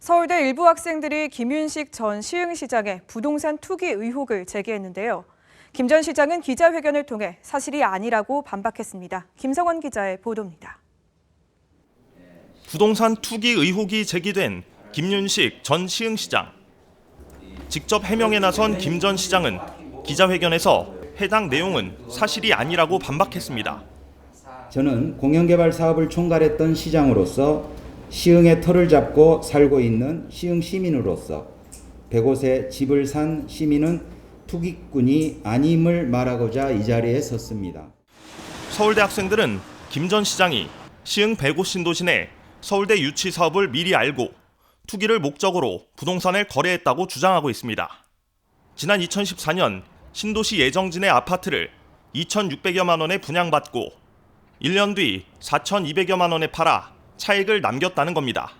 서울대 일부 학생들이 김윤식 전 시흥시장의 부동산 투기 의혹을 제기했는데요. 김 전 시장은 기자회견을 통해 사실이 아니라고 반박했습니다. 김성원 기자의 보도입니다. 부동산 투기 의혹이 제기된 김윤식 전 시흥시장. 직접 해명에 나선 김 전 시장은 기자회견에서 해당 내용은 사실이 아니라고 반박했습니다. 저는 공영개발 사업을 총괄했던 시장으로서 시흥의 터를 잡고 살고 있는 시흥 시민으로서 100곳에 집을 산 시민은 투기꾼이 아님을 말하고자 이 자리에 섰습니다. 서울대 학생들은 김 전 시장이 시흥 105 신도시 내 서울대 유치 사업을 미리 알고 투기를 목적으로 부동산을 거래했다고 주장하고 있습니다. 지난 2014년 신도시 예정진의 아파트를 2,600여만 원에 분양받고 1년 뒤 4,200여만 원에 팔아 차익을 남겼다는 겁니다.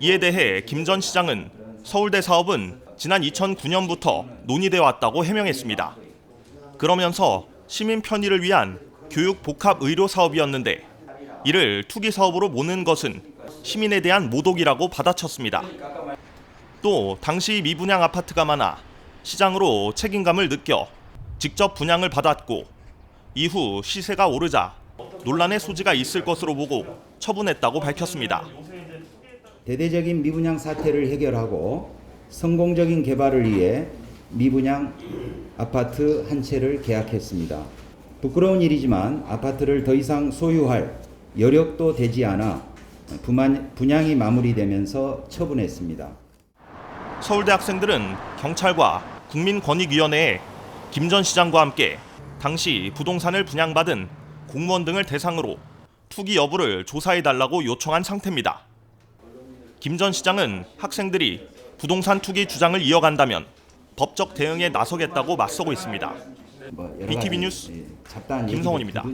이에 대해 김 전 시장은 서울대 사업은 지난 2009년부터 논의돼 왔다고 해명했습니다. 그러면서 시민 편의를 위한 교육 복합 의료 사업이었는데 이를 투기 사업으로 모는 것은 시민에 대한 모독이라고 받아쳤습니다. 또 당시 미분양 아파트가 많아 시장으로 책임감을 느껴 직접 분양을 받았고 이후 시세가 오르자 논란의 소지가 있을 것으로 보고 처분했다고 밝혔습니다. 대대적인 미분양 사태를 해결하고 성공적인 개발을 위해 미분양 아파트 한 채를 계약했습니다. 부끄러운 일이지만 아파트를 더 이상 소유할 여력도 되지 않아 분양이 마무리되면서 처분했습니다. 서울대 학생들은 경찰과 국민권익위원회에 김 전 시장과 함께 당시 부동산을 분양받은 공무원 등을 대상으로 투기 여부를 조사해 달라고 요청한 상태입니다. 김 전 시장은 학생들이 부동산 투기 주장을 이어간다면 법적 대응에 나서겠다고 맞서고 있습니다. 뭐 BTV 뉴스 예, 김성원입니다.